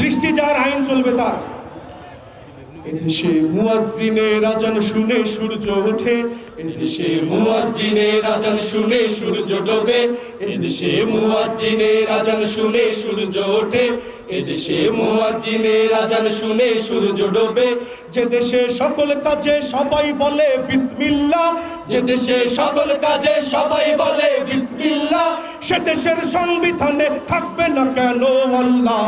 সৃষ্টি যার আইন চলবে তার। এদেশে মুয়াজ্জিনের আজান শুনে সূর্য ওঠে এদেশে মুয়াজ্জিনের আজান শুনে সূর্য ডোবে এদেশে মুয়াজ্জিনের আজান শুনে সূর্য ওঠে এদেশে মুয়াজ্জিনের আজান শুনে সূর্য ডোবে। যে দেশে সকল কাজে সবাই বলে বিসমিল্লাহ যে দেশে সকল কাজে সবাই বলে সে দেশের সংবিধানে থাকবে না কেন আল্লাহ?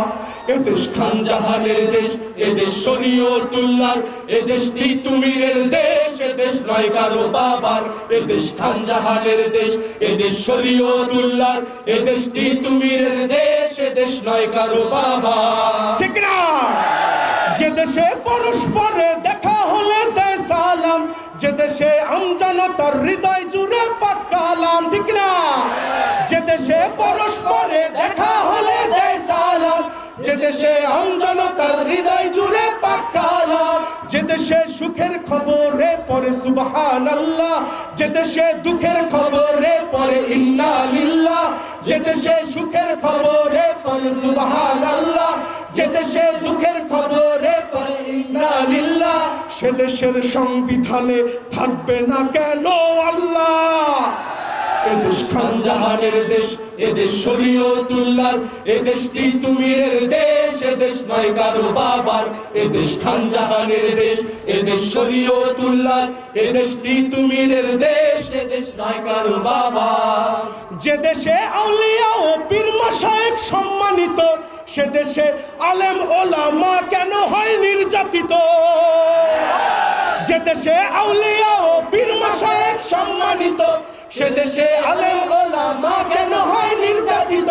এদেশ খান জাহানের দেশ এদেশ শরীয়তুল্লাহ এদেশ তিতুমিরের দেশ এদেশ নয় কারও বাবার এদেশ খান জাহানের দেশ এদেশ শরীয়তুল্লাহ এদেশ তিতুমিরের দেশ এদেশ নয় কারও বাবা ঠিক না? যে দেশে পরস্পরে দেখা হলে দেয় যে দেশে আমজনতার হৃদয় জুড়ে পাকালাম ঠিক না? যে দেশে পরস্পরে দেখা হলে দেয় সালাম, যে দেশে আমজনতার হৃদয় জুড়ে পাকালাম যে দেশে সুখের খবরে পরে সুবহান আল্লাহ যে দেশে দুঃখের খবরে পরে ইন্না লিল্লাহ যে দেশে সুখের খবরে পরে সুবহান আল্লাহ যে দেশে দুঃখের খবরে সে দেশের সংবিধানে থাকবে না কেন আল্লাহ? এদেশ খান জাহানের দেশ এদেশ শরীয়তুল্লাহ এদেশ তিতুমিরের দেশ এদেশ নয় কারও বাবার এদেশ খান জাহানের দেশ এদেশ শরীয়তুল্লাহ এদেশ তিতুমিরের দেশ এদেশ নয় কারও বাবা যে দেশে আউলিয়া ও পীর মাশায়েখ সম্মানিত, সে দেশে আলেম ওলামা কেন হয় নির্যাতিত? যে দেশে আউলিয়া ও পীর মাশায়েখ সম্মানিত। সে দেশে আলেম ওলামা কেন হয় নির্যাতিত?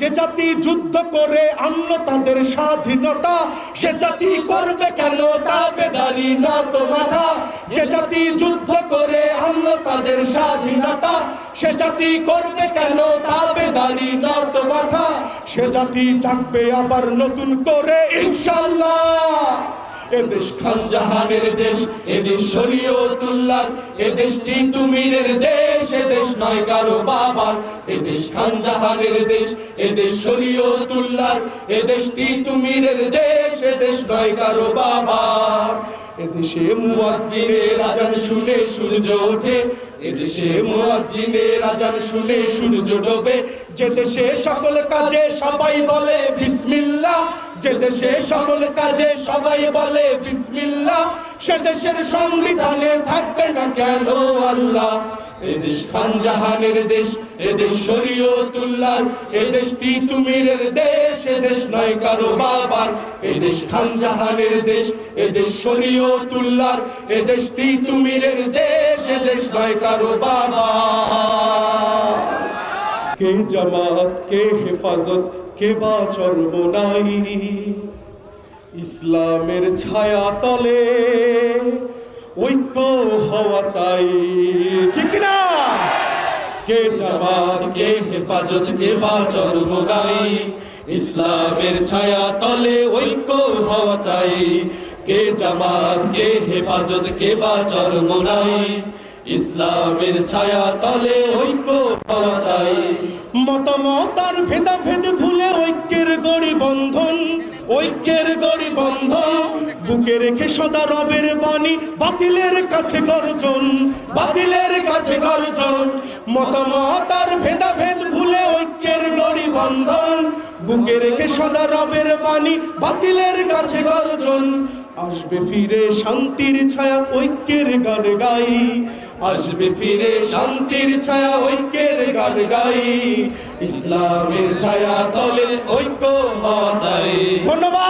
যে জাতি যুদ্ধ করে আনলো তাদের স্বাধীনতা, সে জাতি করবে কেন তাবেদারি না তো মাথা? যে জাতি যুদ্ধ করে আনলো তাদের স্বাধীনতা, সে জাতি করবে কেন তাবেদারি না তো মাথা? সে জাতি চাকবে আবার নতুন করে, ইনশাল্লাহ। এদেশ খান জাহানের দেশ এদেশ শরীয়তুল্লাহ এদেশ তিতুমিরের দেশ এদেশ নয় কারও বাবার এদেশ খান জাহানের দেশ এদেশ শরীয়তুল্লাহ এদেশ তিতুমিরের দেশ এদেশ নয় কারও বাবার। এদেশে মুয়াজ্জিনের আজান শুনে সূর্য ওঠে এদেশে মুয়াজ্জিনের আজান শুনে সূর্য ডোবে, যে দেশে সকল কাজে সবাই বলে, বিসমিল্লাহ যে সকল কাজে সবাই বলে বিসমিল্লাহ, সে সংবিধানে থাকবে না কেন আল্লাহ? এদেশ খান জাহানের দেশ, এদেশ শরীয়তুল্লাহ এদেশ তিতুমিরের দেশ, এদেশ নয় কারও বাবার। এদেশ খান জাহানের দেশ, এদেশ শরীয়তুল্লাহ এদেশ তিতুমিরের দেশ, এদেশ নয় কারও বাবা। কে জামাত, কে হেফাজত কে বা চর্মনাই ইসলামের ছায়া তলে ঐক্য হওয়া চাই। ঠিক না কে জামাত, কে হেফাজত, কে বা চর্মনাই ইসলামের ছায়া তলে ঐক্য হওয়া চাই। কে জামাত, কে হেফাজত, কে বা চর্মনাই ইসলামের ছায়া তলে ঐক্য পাওয়া চাই। মতামত আর ভেদাভেদ ভুলে ঐক্যের গড়ি বন্ধন, ঐক্যের গড়ি বন্ধন। বুকে রেখে সদা রবের বাণী, বাতিলের কাছে গর্জন, বাতিলের কাছে গর্জন। মতামত আর ভেদাভেদ ভুলে ঐক্যের গড়ি বন্ধন, বুকে রেখে সদা রবের বাণী, বাতিলের কাছে গর্জন। আসবে ফিরে শান্তির ছায়া ঐক্যের গান গাই। আসবে ফিরে শান্তির ছায়া ঐক্যের গান গাই। ইসলামের ছায়া তলে ঐক্য ধন্যবাদ।